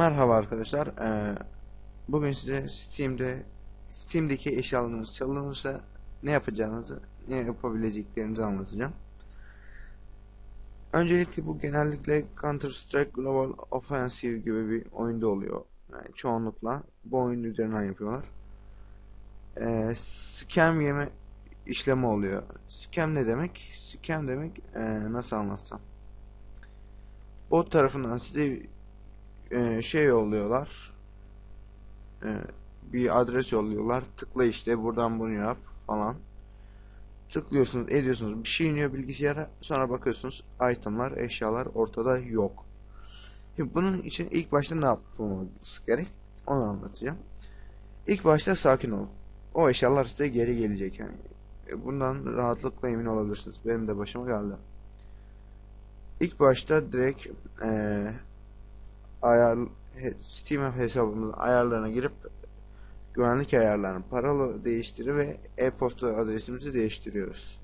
Merhaba arkadaşlar. Ee, bugün size Steam'de Steam'deki eşyalarınız çalınırsa ne yapacağınızı, ne yapabileceklerinizi anlatacağım. Öncelikle bu genellikle Counter Strike Global Offensive gibi bir oyunda oluyor. Yani çoğunlukla bu oyun üzerinden yapıyorlar. Ee, scam yeme işlemi oluyor. Scam ne demek? Scam demek ee, nasıl anlatsam? Bot tarafından size e, şey yolluyorlar. E, bir adres yolluyorlar. Tıkla işte buradan bunu yap falan. Tıklıyorsunuz, ediyorsunuz. Bir şey iniyor bilgisayara. Sonra bakıyorsunuz itemlar, eşyalar ortada yok. Şimdi bunun için ilk başta ne yapmamız gerek? Onu anlatacağım. İlk başta sakin olun. O eşyalar size geri gelecek yani. E, Bundan rahatlıkla emin olabilirsiniz. Benim de başıma geldi. İlk başta direkt eee ayar Steam hesabımızın ayarlarına girip güvenlik ayarlarını parola değiştiri ve e-posta adresimizi değiştiriyoruz.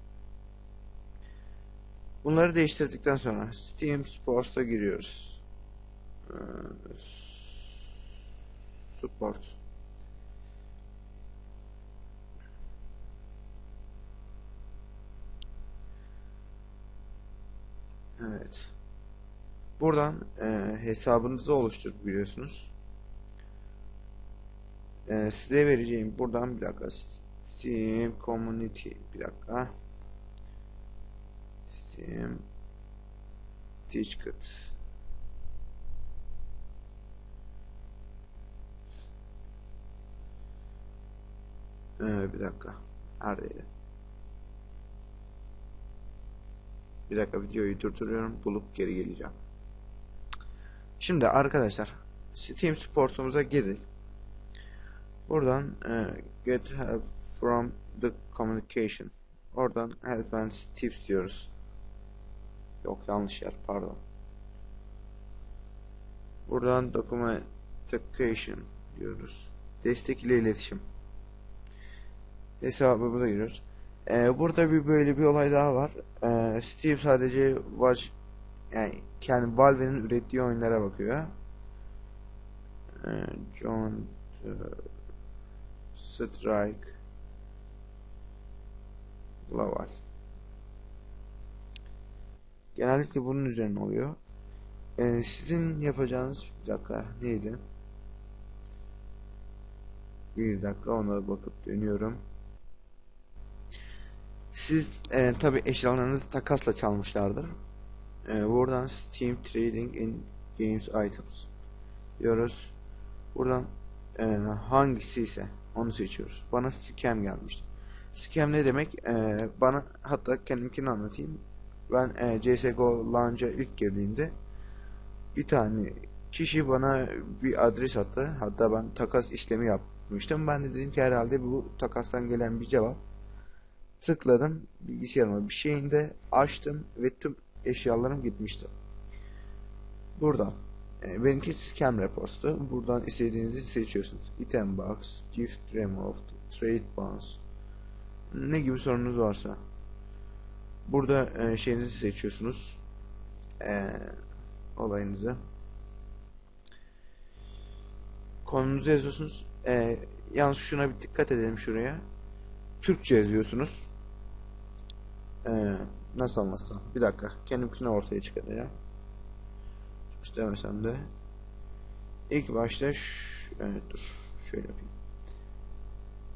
Bunları değiştirdikten sonra Steam Sports'a giriyoruz. Ee, Support. Evet. Buradan e, hesabınızı oluşturup biliyorsunuz. E, size vereceğim buradan bir dakika Steam Community bir dakika Steam Ticket e, bir dakika neredeydi? Bir dakika videoyu durduruyorum bulup geri geleceğim. Şimdi arkadaşlar Steam Sport'umuza girdik. Buradan e, get help from the communication. Oradan help and tips diyoruz. Yok yanlış yer pardon. Buradan documentation diyoruz. Destek ile iletişim. Hesabımıza giriyoruz. E, burada bir böyle bir olay daha var. E, Steam sadece watch yani kendi Valve'nin ürettiği oyunlara bakıyor. Ee, John e, Strike Global Genellikle bunun üzerine oluyor. Ee, sizin yapacağınız bir dakika neydi? Bir dakika ona bakıp dönüyorum. Siz e, tabi eşyalarınızı takasla çalmışlardır. Ee, buradan Steam Trading in Games Items diyoruz. Buradan e, hangisi ise onu seçiyoruz. Bana scam gelmişti. Scam ne demek? Ee, bana hatta kendimkini anlatayım. Ben e, CSGO Launch'a ilk girdiğimde bir tane kişi bana bir adres attı. Hatta ben takas işlemi yapmıştım. Ben de dedim ki herhalde bu takastan gelen bir cevap. Tıkladım bilgisayarıma bir şeyinde açtım ve tüm eşyalarım gitmişti. Buradan e, benimki scam report'tu. Buradan istediğinizi seçiyorsunuz. Item box, gift removed, trade bounce ne gibi sorunuz varsa burada e, şeyinizi seçiyorsunuz. E, olayınızı. Konunuzu yazıyorsunuz. E, yalnız şuna bir dikkat edelim şuraya. Türkçe yazıyorsunuz. E, Nasıl anlatsam? Bir dakika. Kendimkini ortaya çıkaracağım. İstemesem de. İlk başta ş- evet dur. Şöyle yapayım.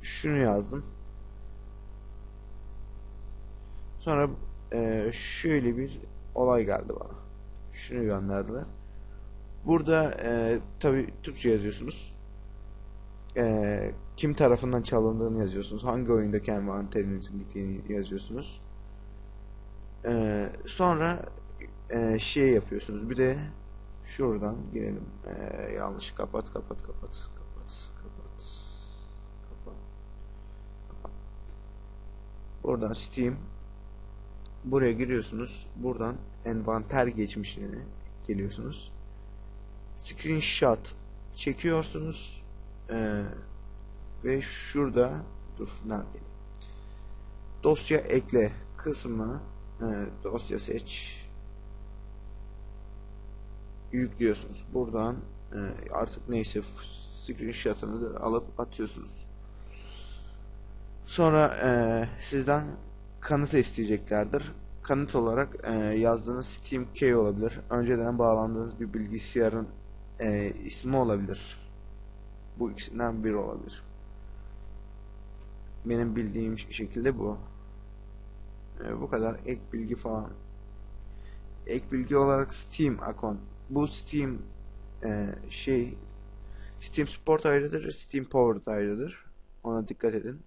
Şunu yazdım. Sonra e, şöyle bir olay geldi bana. Şunu gönderdiler. Burada e, tabi Türkçe yazıyorsunuz. E, kim tarafından çalındığını yazıyorsunuz. Hangi oyundaki envanterinizin gittiğini yazıyorsunuz. Ee, sonra e, şey yapıyorsunuz. Bir de şuradan girelim. Ee, yanlış kapat kapat kapat kapat kapat kapat. Buradan Steam buraya giriyorsunuz. Buradan envanter geçmişine geliyorsunuz. Screenshot çekiyorsunuz. Ee, ve şurada dur nerede? Dosya ekle kısmı Evet, dosya seç. Yüklüyorsunuz. Buradan Ee, artık neyse screenshot'ını alıp atıyorsunuz. Sonra eee, sizden kanıt isteyeceklerdir. Kanıt olarak eee, yazdığınız Steam key olabilir. Önceden bağlandığınız bir bilgisayarın ismi olabilir. Bu ikisinden biri olabilir. Benim bildiğim şekilde bu. Eee, bu kadar ek bilgi falan. Ek bilgi olarak Steam account. Bu Steam eee, şey Steam Support ayrıdır, Steam Powered ayrıdır. Ona dikkat edin.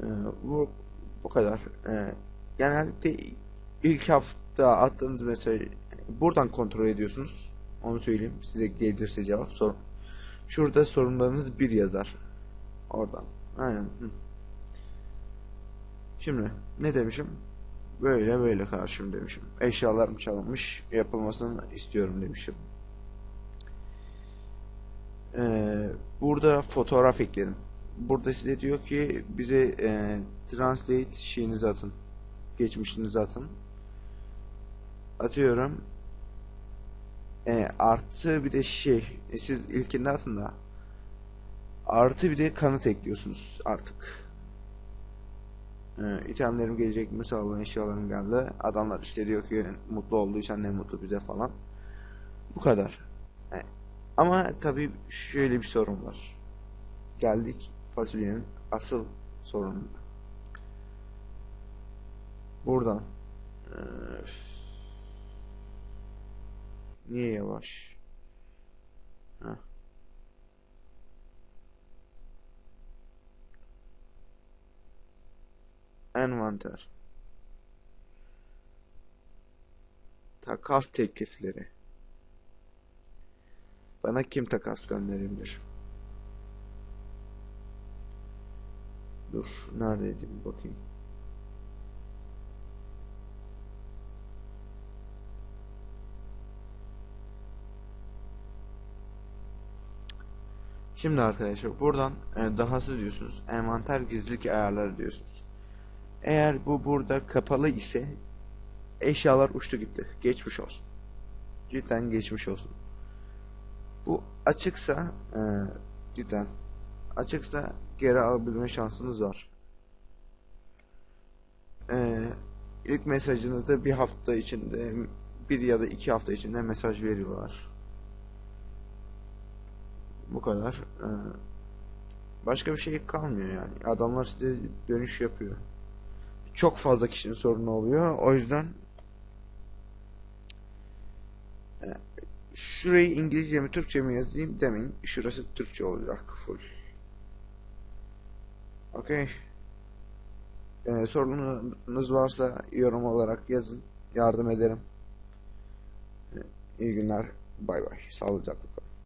Ee, bu bu kadar. Ee, genellikle ilk hafta attığınız mesajı buradan kontrol ediyorsunuz. Onu söyleyeyim. Size gelirse cevap sorun. Şurada sorunlarınız bir yazar. Oradan. Aynen. Hı. Şimdi ne demişim? Böyle böyle karşım demişim. Eşyalarım çalınmış. Yapılmasını istiyorum demişim. Ee, burada fotoğraf ekledim. Burada size diyor ki bize e, translate şeyinizi atın. Geçmişinizi atın. Atıyorum. E, artı bir de şey e, siz ilkinde atın da artı bir de kanıt ekliyorsunuz artık. E, itemlerim gelecek mi sağ olun eşyalarım geldi. Adamlar işte diyor ki mutlu olduysan ne mutlu bize falan. Bu kadar. E, ama tabii şöyle bir sorun var. Geldik fasulyenin asıl sorununa. Buradan. Öf. Niye yavaş? Envanter. Takas teklifleri. Bana kim takas gönderebilir? Dur, neredeydi bir bakayım. Şimdi arkadaşlar buradan e, dahası diyorsunuz. Envanter gizlilik ayarları diyorsunuz. Eğer bu burada kapalı ise eşyalar uçtu gitti. Geçmiş olsun. Cidden geçmiş olsun. Bu açıksa e, cidden açıksa geri alabilme şansınız var. E, ilk mesajınızda bir hafta içinde bir ya da iki hafta içinde mesaj veriyorlar. Bu kadar. E, başka bir şey kalmıyor yani. Adamlar size dönüş yapıyor. Çok fazla kişinin sorunu oluyor. O yüzden e, şurayı İngilizce mi Türkçe mi yazayım demeyin. Şurası Türkçe olacak full. Okey. Ee, sorunuz varsa yorum olarak yazın. Yardım ederim. Ee, iyi günler. Bay bay. Sağlıcakla.